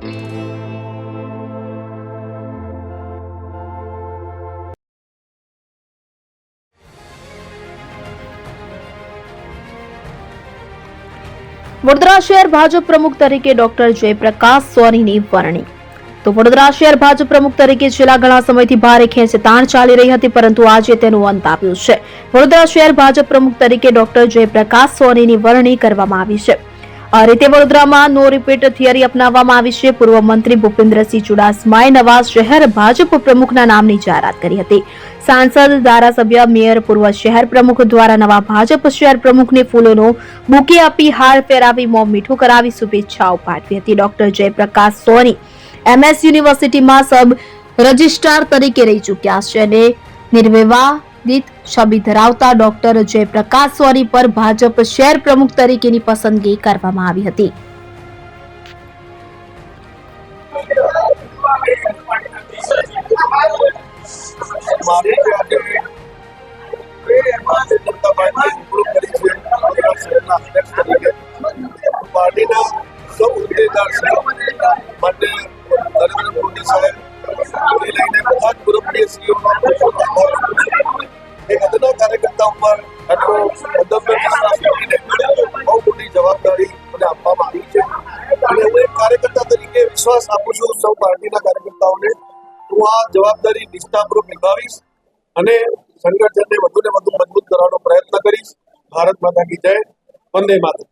વડોદરા શહેર ભાજપ પ્રમુખ તરીકે ડોક્ટર જયપ્રકાશ સોનીની વરણી. તો વડોદરા શહેર ભાજપ પ્રમુખ તરીકે છેલ્લા ઘણા સમયથી ભારે ખેંચ તાણ ચાલી રહી હતી, પરંતુ આજે તેનું અંત આવ્યું છે. વડોદરા શહેર ભાજપ પ્રમુખ તરીકે ડોક્ટર જયપ્રકાશ સોનીની વરણી કરવામાં આવી છે. આ રીતે વડોદરામાં નો રિપીટ થિયરી અપનાવવામાં આવી છે. પૂર્વ મંત્રી ભૂપેન્દ્રસિંહ ચુડાસમાએ નવા શહેર ભાજપ પ્રમુખના નામની જાહેરાત કરી હતી. સાંસદ, ધારાસભ્ય, મેયર, પૂર્વ શહેર પ્રમુખ દ્વારા નવા ભાજપ શહેર પ્રમુખને ફૂલોનો બુકે આપી હાર પહેરાવી મોં મીઠું કરાવી શુભેચ્છાઓ પાઠવી હતી. ડોક્ટર જયપ્રકાશ સોની એમએસ યુનિવર્સિટીમાં સબ રજિસ્ટ્રાર તરીકે રહી ચૂક્યા છે અને નિર્વિવાદિત છબી ધરાવતા ડોક્ટર જયપ્રકાશ સોની પર ભાજપ શહેર પ્રમુખ તરીકેની પસંદગી કરવામાં આવી હતી. મારે જે આજે ભારતીય જનતા પાર્ટીએ નિમણૂક કરી છે વડોદરા શહેરના અધ્યક્ષ તરીકે પાર્ટીના સૌ હોદ્દેદાર સાહેબ માટે નરેન્દ્ર મોદી સાહેબ એ લઈને બધા જ પૂર્વપ્રિયશ્રીઓ એક અદના ઉપર આટલો અદમ્ય વિશ્વાસ મૂકીને બહુ મોટી જવાબદારી મને આપવામાં આવી છે. અને હું એક કાર્યકર્તા તરીકે વિશ્વાસ આપું છું સૌ પાર્ટીના કાર્યકર્તાઓને. હું આ જવાબદારી નિષ્ઠાપૂર્વક નિભાવીશ અને સંગઠનને વધુ ને વધુ મજબૂત કરવાનો પ્રયત્ન કરીશ. ભારત માતા કી જય. વંદે માતરમ.